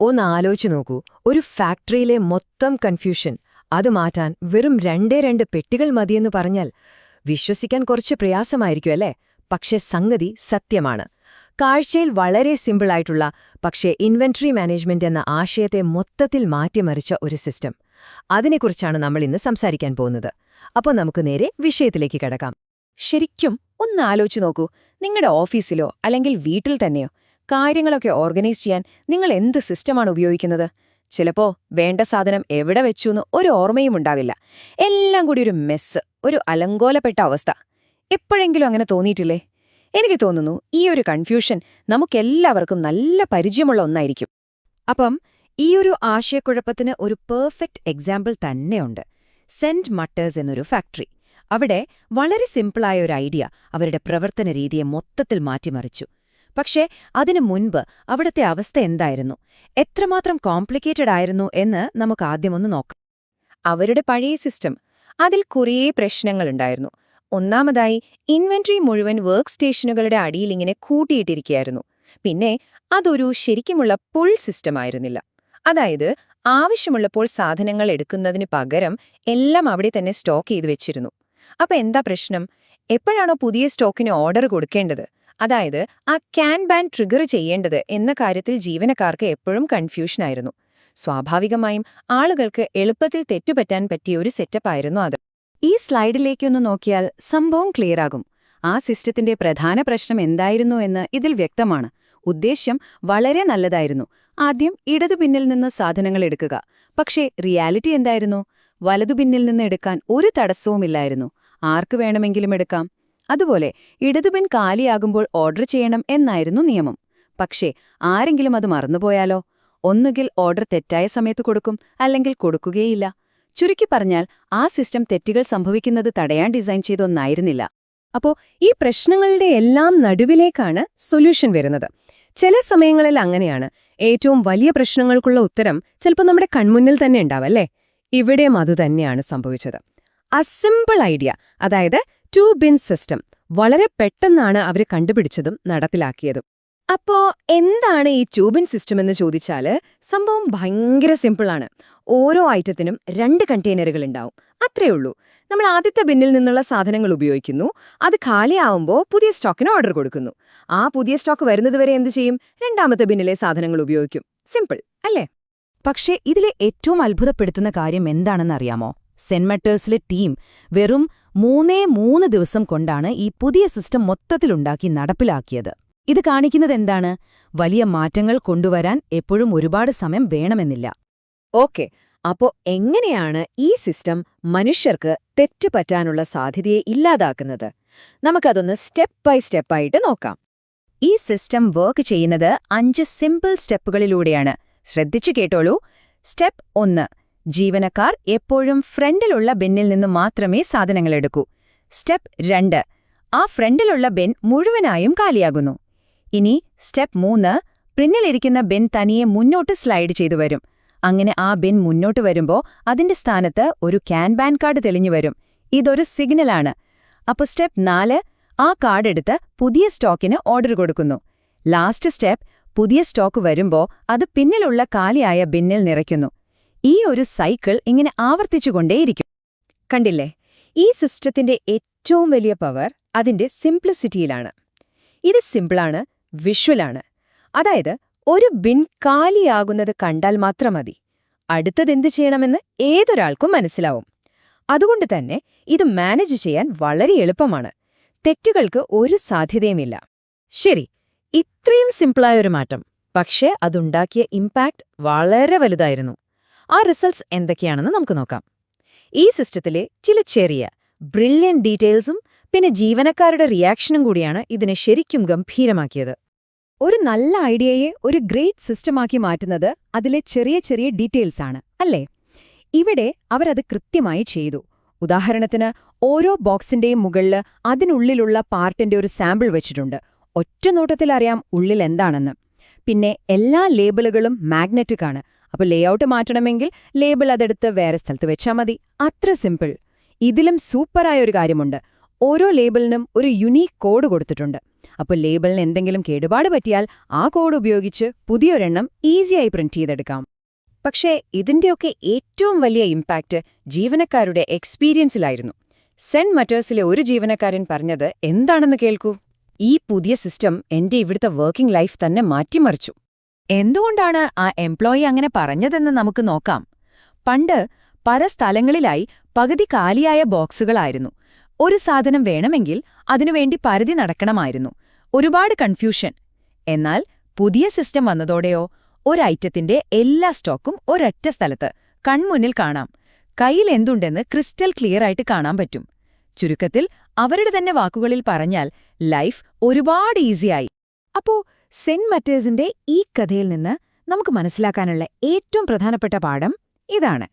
ഒന്ന് ആലോചിച്ചു നോക്കൂ. ഒരു ഫാക്ടറിയിലെ മൊത്തം കൺഫ്യൂഷൻ. അത് മാറ്റാൻ വെറും രണ്ടേ രണ്ട് പെട്ടികൾ മതിയെന്ന് പറഞ്ഞാൽ വിശ്വസിക്കാൻ കുറച്ച് പ്രയാസമായിരിക്കും അല്ലേ? പക്ഷേ സംഗതി സത്യമാണ്. കാഴ്ചയിൽ വളരെ സിമ്പിളായിട്ടുള്ള പക്ഷേ ഇൻവെൻട്രി മാനേജ്മെന്റ് എന്ന ആശയത്തെ മൊത്തത്തിൽ മാറ്റിമറിച്ച ഒരു സിസ്റ്റം. അതിനെക്കുറിച്ചാണ് നമ്മൾ ഇന്ന് സംസാരിക്കാൻ പോകുന്നത്. അപ്പോൾ നമുക്ക് നേരെ വിഷയത്തിലേക്ക് കിടക്കാം. ശരിക്കും ഒന്ന് ആലോചിച്ച് നോക്കൂ. നിങ്ങളുടെ ഓഫീസിലോ അല്ലെങ്കിൽ വീട്ടിൽ തന്നെയോ കാര്യങ്ങളൊക്കെ ഓർഗനൈസ് ചെയ്യാൻ നിങ്ങൾ എന്ത് സിസ്റ്റമാണ് ഉപയോഗിക്കുന്നത്? ചിലപ്പോ വേണ്ട സാധനം എവിടെ വെച്ചുന്ന് ഒരു ഓർമ്മയും ഉണ്ടാവില്ല. എല്ലാം കൂടി ഒരു മെസ്സ് ഒരു അലങ്കോലപ്പെട്ട അവസ്ഥ. എപ്പോഴെങ്കിലും അങ്ങനെ തോന്നിയിട്ടില്ലേ? എനിക്ക് തോന്നുന്നു ഈ ഒരു കൺഫ്യൂഷൻ നമുക്കെല്ലാവർക്കും നല്ല പരിചയമുള്ള ഒന്നായിരിക്കും. അപ്പം ഈ ഒരു ആശയക്കുഴപ്പത്തിന് ഒരു പെർഫെക്റ്റ് എക്സാമ്പിൾ തന്നെയുണ്ട്. സെന്റ് മട്ടേഴ്സ് എന്നൊരു ഫാക്ടറി അവിടെ വളരെ സിമ്പിളായ ഒരു ഐഡിയ അവരുടെ പ്രവർത്തന രീതിയെ മൊത്തത്തിൽ മാറ്റിമറിച്ചു. പക്ഷേ അതിനു മുൻപ് അവിടുത്തെ അവസ്ഥ എന്തായിരുന്നു? എത്രമാത്രം കോംപ്ലിക്കേറ്റഡ് ആയിരുന്നു എന്ന് നമുക്ക് ആദ്യമൊന്ന് നോക്കാം. അവരുടെ പഴയ സിസ്റ്റം അതിൽ കുറേ പ്രശ്നങ്ങളുണ്ടായിരുന്നു. ഒന്നാമതായി ഇൻവെൻട്രി മുഴുവൻ വർക്ക് സ്റ്റേഷനുകളുടെ അടിയിൽ ഇങ്ങനെ കൂട്ടിയിട്ടിരിക്കുകയായിരുന്നു. പിന്നെ അതൊരു ശരിക്കുമുള്ള പുൾ സിസ്റ്റമായിരുന്നില്ല അതായത് ആവശ്യമുള്ളപ്പോൾ സാധനങ്ങൾ എടുക്കുന്നതിന് പകരം എല്ലാം അവിടെ തന്നെ സ്റ്റോക്ക് ചെയ്തു വെച്ചിരുന്നു. അപ്പൊ എന്താ പ്രശ്നം? എപ്പോഴാണോ പുതിയ സ്റ്റോക്കിന് ഓർഡർ കൊടുക്കേണ്ടത്? അതായത് ആ ക്യാൻ ബാൻ ട്രിഗർ ചെയ്യേണ്ടത് എന്ന കാര്യത്തിൽ ജീവനക്കാർക്ക് എപ്പോഴും കൺഫ്യൂഷനായിരുന്നു സ്വാഭാവികമായും ആളുകൾക്ക് എളുപ്പത്തിൽ തെറ്റുപറ്റാൻ പറ്റിയ ഒരു സെറ്റപ്പായിരുന്നു അത്. ഈ സ്ലൈഡിലേക്കൊന്ന് നോക്കിയാൽ സംഭവം ക്ലിയറാകും ആ സിസ്റ്റത്തിന്റെ പ്രധാന പ്രശ്നം എന്തായിരുന്നു എന്ന് ഇതിൽ വ്യക്തമാണ്. ഉദ്ദേശ്യം വളരെ നല്ലതായിരുന്നു. ആദ്യം ഇടതു പിന്നിൽ നിന്ന് സാധനങ്ങൾ എടുക്കുക. പക്ഷേ റിയാലിറ്റി എന്തായിരുന്നു? വലതു പിന്നിൽ നിന്ന് എടുക്കാൻ ഒരു തടസ്സവുമില്ലായിരുന്നു. ആർക്ക് വേണമെങ്കിലും എടുക്കാം? അതുപോലെ ഇടതുപെൻ കാലിയാകുമ്പോൾ ഓർഡർ ചെയ്യണം എന്നായിരുന്നു നിയമം. പക്ഷേ ആരെങ്കിലും അത് മറന്നുപോയാലോ? ഒന്നുകിൽ ഓർഡർ തെറ്റായ സമയത്ത് കൊടുക്കും അല്ലെങ്കിൽ കൊടുക്കുകയില്ല. ചുരുക്കി പറഞ്ഞാൽ ആ സിസ്റ്റം തെറ്റുകൾ സംഭവിക്കുന്നത് തടയാൻ ഡിസൈൻ ചെയ്തൊന്നായിരുന്നില്ല. അപ്പോ ഈ പ്രശ്നങ്ങളുടെ എല്ലാം നടുവിലേക്കാണ് സൊല്യൂഷൻ വരുന്നത്. ചില സമയങ്ങളിൽ അങ്ങനെയാണ്. ഏറ്റവും വലിയ പ്രശ്നങ്ങൾക്കുള്ള ഉത്തരം ചിലപ്പോൾ നമ്മുടെ കൺമുന്നിൽ തന്നെ ഉണ്ടാവല്ലേ ഇവിടെയും അതുതന്നെയാണ് സംഭവിച്ചത്. അസിമ്പിൾ സിമ്പിൾ ഐഡിയ അതായത് ടു ബിൻ സിസ്റ്റം വളരെ പെട്ടെന്നാണ് അവർ കണ്ടുപിടിച്ചതും നടപ്പിലാക്കിയതും. അപ്പോ എന്താണ് ഈ ട്യൂബിൻ സിസ്റ്റം എന്ന് ചോദിച്ചാൽ സംഭവം ഭയങ്കര സിമ്പിളാണ് ഓരോ ഐറ്റത്തിനും രണ്ട് കണ്ടെയ്നറുകൾ ഉണ്ടാവും. അത്രേ ഉള്ളൂ. നമ്മൾ ആദ്യത്തെ ബിന്നിൽ നിന്നുള്ള സാധനങ്ങൾ ഉപയോഗിക്കുന്നു. അത് ഖാലിയാവുമ്പോൾ പുതിയ സ്റ്റോക്കിന് ഓർഡർ കൊടുക്കുന്നു. ആ പുതിയ സ്റ്റോക്ക് വരുന്നതുവരെ എന്ത് ചെയ്യും? രണ്ടാമത്തെ ബിന്നിലെ സാധനങ്ങൾ ഉപയോഗിക്കും. സിമ്പിൾ അല്ലേ? പക്ഷേ ഇതിലെ ഏറ്റവും അത്ഭുതപ്പെടുത്തുന്ന കാര്യം എന്താണെന്നറിയാമോ സെൻമറ്റേഴ്സിലെ ടീം വെറും മൂന്നേ മൂന്ന് ദിവസം കൊണ്ടാണ് ഈ പുതിയ സിസ്റ്റം മൊത്തത്തിലുണ്ടാക്കി നടപ്പിലാക്കിയത്. ഇത് കാണിക്കുന്നത് എന്താണ് വലിയ മാറ്റങ്ങൾ കൊണ്ടുവരാൻ എപ്പോഴും ഒരുപാട് സമയം വേണമെന്നില്ല. ഓക്കെ അപ്പോ എങ്ങനെയാണ് ഈ സിസ്റ്റം മനുഷ്യർക്ക് തെറ്റ് പറ്റാനുള്ള സാധ്യതയെ ഇല്ലാതാക്കുന്നത്? നമുക്കതൊന്ന് സ്റ്റെപ്പ് ബൈ സ്റ്റെപ്പായിട്ട് നോക്കാം. ഈ സിസ്റ്റം വർക്ക് ചെയ്യുന്നത് അഞ്ച് സിമ്പിൾ സ്റ്റെപ്പുകളിലൂടെയാണ്. ശ്രദ്ധിച്ചു കേട്ടോളൂ. സ്റ്റെപ്പ് ഒന്ന് ജീവനക്കാർ എപ്പോഴും ഫ്രണ്ടിലുള്ള ബെന്നിൽ നിന്ന് മാത്രമേ സാധനങ്ങൾ എടുക്കൂ സ്റ്റെപ്പ് രണ്ട്. ആ ഫ്രണ്ടിലുള്ള ബെൻ മുഴുവനായും കാലിയാകുന്നു. ഇനി സ്റ്റെപ്പ് മൂന്ന്. പ്രിന്നിലിരിക്കുന്ന ബെൻ തനിയെ മുന്നോട്ട് സ്ലൈഡ് ചെയ്തു വരും. അങ്ങനെ ആ ബെൻ മുന്നോട്ട് വരുമ്പോൾ അതിന്റെ സ്ഥാനത്ത് ഒരു ക്യാൻ ബാൻ കാർഡ് തെളിഞ്ഞു വരും. ഇതൊരു സിഗ്നലാണ്. അപ്പോൾ സ്റ്റെപ്പ് നാല്. ആ കാർഡ് എടുത്ത് പുതിയ സ്റ്റോക്കിന് ഓർഡർ കൊടുക്കുന്നു. ലാസ്റ്റ് സ്റ്റെപ്പ് പുതിയ സ്റ്റോക്ക് വരുമ്പോൾ അത് പിന്നിലുള്ള കാലിയായ ബിന്നിൽ നിറയ്ക്കുന്നു. ഈ ഒരു സൈക്കിൾ ഇങ്ങനെ ആവർത്തിച്ചുകൊണ്ടേയിരിക്കും. കണ്ടില്ലേ? ഈ സിസ്റ്റത്തിന്റെ ഏറ്റവും വലിയ പവർ അതിന്റെ സിംപ്ലിസിറ്റിയിലാണ്. ഇത് സിമ്പിളാണ് വിഷ്വലാണ്. അതായത് ഒരു ബിൻ കാലിയാകുന്നത് കണ്ടാൽ മാത്രം മതി. അടുത്തതെന്ത് ചെയ്യണമെന്ന് ഏതൊരാൾക്കും മനസ്സിലാവും. അതുകൊണ്ട് തന്നെ ഇത് മാനേജ് ചെയ്യാൻ വളരെ എളുപ്പമാണ്. തെറ്റുകൾക്ക് ഒരു സാധ്യതയുമില്ല. ശരി ഇത്രയും സിമ്പിളായൊരു മാറ്റം. പക്ഷേ അതുണ്ടാക്കിയ ഇമ്പാക്റ്റ് വളരെ വലുതായിരുന്നു. ആ റിസൾട്ട്സ് എന്തൊക്കെയാണെന്ന് നമുക്ക് നോക്കാം. ഈ സിസ്റ്റത്തിലെ ചില ചെറിയ ബ്രില്യൻ ഡീറ്റെയിൽസും പിന്നെ ജീവനക്കാരുടെ റിയാക്ഷനും കൂടിയാണ് ഇതിനെ ശരിക്കും ഗംഭീരമാക്കിയത്. ഒരു നല്ല ഐഡിയയെ ഒരു ഗ്രേറ്റ് സിസ്റ്റമാക്കി മാറ്റുന്നത് അതിലെ ചെറിയ ചെറിയ ഡീറ്റെയിൽസ് ആണ് അല്ലേ? ഇവിടെ അവരത് കൃത്യമായി ചെയ്തു. ഉദാഹരണത്തിന് ഓരോ ബോക്സിന്റെയും മുകളിൽ അതിനുള്ളിലുള്ള പാർട്ടിന്റെ ഒരു സാമ്പിൾ വെച്ചിട്ടുണ്ട്. ഒറ്റ നോട്ടത്തിൽ അറിയാം ഉള്ളിൽ എന്താണെന്ന്. പിന്നെ എല്ലാ ലേബലുകളും മാഗ്നറ്റിക്കാണ് അപ്പോൾ ലേഔട്ട് മാറ്റണമെങ്കിൽ ലേബിൾ അതെടുത്ത് വേറെ സ്ഥലത്ത് വെച്ചാൽ മതി. അത്ര സിമ്പിൾ ഇതിലും സൂപ്പറായ ഒരു കാര്യമുണ്ട്. ഓരോ ലേബിളിനും ഒരു യുണീക്ക് കോഡ് കൊടുത്തിട്ടുണ്ട്. അപ്പോൾ ലേബിളിന് എന്തെങ്കിലും കേടുപാട് പറ്റിയാൽ ആ കോഡ് ഉപയോഗിച്ച് പുതിയൊരെണ്ണം ഈസിയായി പ്രിന്റ് ചെയ്തെടുക്കാം. പക്ഷേ ഇതിന്റെയൊക്കെ ഏറ്റവും വലിയ ഇമ്പാക്റ്റ് ജീവനക്കാരുടെ എക്സ്പീരിയൻസിലായിരുന്നു സെന്റ് മറ്റേഴ്സിലെ ഒരു ജീവനക്കാരൻ പറഞ്ഞത് എന്താണെന്ന് കേൾക്കൂ? ഈ പുതിയ സിസ്റ്റം എന്റെ ഇവിടുത്തെ വർക്കിംഗ് ലൈഫ് തന്നെ മാറ്റിമറിച്ചു. എന്തുകൊണ്ടാണ് ആ എംപ്ലോയി അങ്ങനെ പറഞ്ഞതെന്ന് നമുക്ക് നോക്കാം. പണ്ട് പല സ്ഥലങ്ങളിലായി പകുതി കാലിയായ ബോക്സുകളായിരുന്നു. ഒരു സാധനം വേണമെങ്കിൽ അതിനുവേണ്ടി പരിധി നടക്കണമായിരുന്നു. ഒരുപാട് കൺഫ്യൂഷൻ എന്നാൽ പുതിയ സിസ്റ്റം വന്നതോടെയോ ഒരൈറ്റത്തിന്റെ എല്ലാ സ്റ്റോക്കും ഒരൊറ്റ സ്ഥലത്ത് കൺമുന്നിൽ കാണാം. കയ്യിൽ എന്തുണ്ടെന്ന് ക്രിസ്റ്റൽ ക്ലിയർ ആയിട്ട് കാണാൻ പറ്റും. ചുരുക്കത്തിൽ അവരുടെ തന്നെ വാക്കുകളിൽ പറഞ്ഞാൽ ലൈഫ് ഒരുപാട് ഈസിയായി അപ്പോ സെന്റ് മറ്റേഴ്സിന്റെ ഈ കഥയിൽ നിന്ന് നമുക്ക് മനസ്സിലാക്കാനുള്ള ഏറ്റവും പ്രധാനപ്പെട്ട പാഠം ഇതാണ്.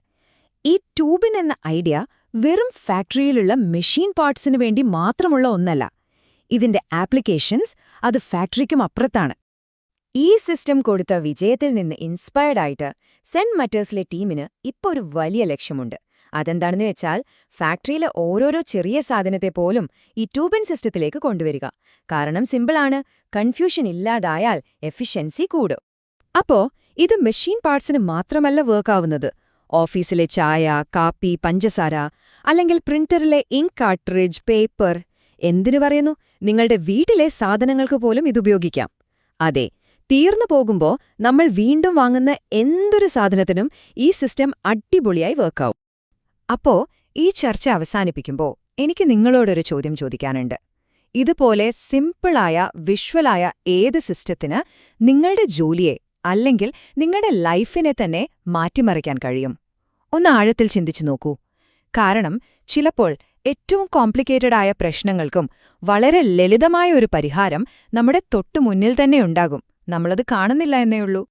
ഈ ട്യൂബിൻ എന്ന ഐഡിയ വെറും ഫാക്ടറിയിലുള്ള മെഷീൻ പാർട്സിനു വേണ്ടി മാത്രമുള്ള ഒന്നല്ല. ഇതിന്റെ ആപ്ലിക്കേഷൻസ് അത് ഫാക്ടറിക്കും അപ്പുറത്താണ്. ഈ സിസ്റ്റം കൊടുത്ത വിജയത്തിൽ നിന്ന് ഇൻസ്പയർഡായിട്ട് സെന്റ് മറ്റേഴ്സിലെ ടീമിന് ഇപ്പോൾ ഒരു വലിയ ലക്ഷ്യമുണ്ട്. അതെന്താണെന്ന് വെച്ചാൽ ഫാക്ടറിയിലെ ഓരോരോ ചെറിയ സാധനത്തെ പോലും ഈ ട്യൂബിൻ സിസ്റ്റത്തിലേക്ക് കൊണ്ടുവരിക. കാരണം സിമ്പിളാണ്. കൺഫ്യൂഷൻ ഇല്ലാതായാൽ എഫിഷ്യൻസി കൂടും. അപ്പോ ഇത് മെഷീൻ പാർട്സിന് മാത്രമല്ല വർക്കാവുന്നത്. ഓഫീസിലെ ചായ കാപ്പി പഞ്ചസാര അല്ലെങ്കിൽ പ്രിന്ററിലെ ഇങ്ക് കാർട്രിഡ്ജ് പേപ്പർ എന്തിനു പറയുന്നു? നിങ്ങളുടെ വീട്ടിലെ സാധനങ്ങൾക്ക് പോലും ഇതുപയോഗിക്കാം അതെ തീർന്നു പോകുമ്പോൾ നമ്മൾ വീണ്ടും വാങ്ങുന്ന എന്തൊരു സാധനത്തിനും ഈ സിസ്റ്റം അടിപൊളിയായി വർക്കാവും. അപ്പോ ഈ ചർച്ച അവസാനിപ്പിക്കുമ്പോൾ എനിക്ക് നിങ്ങളോടൊരു ചോദ്യം ചോദിക്കാനുണ്ട്. ഇതുപോലെ സിമ്പിളായ വിഷ്വലായ ഏത് സിസ്റ്റത്തിന് നിങ്ങളുടെ ജോലിയെ അല്ലെങ്കിൽ നിങ്ങളുടെ ലൈഫിനെ തന്നെ മാറ്റിമറിക്കാൻ കഴിയും? ഒന്ന് ആഴത്തിൽ ചിന്തിച്ചു നോക്കൂ. കാരണം ചിലപ്പോൾ ഏറ്റവും കോംപ്ലിക്കേറ്റഡ് ആയ പ്രശ്നങ്ങൾക്കും വളരെ ലളിതമായ ഒരു പരിഹാരം നമ്മുടെ തൊട്ടുമുന്നിൽ തന്നെ ഉണ്ടാകും. നമ്മളത് കാണുന്നില്ല എന്നേയുള്ളൂ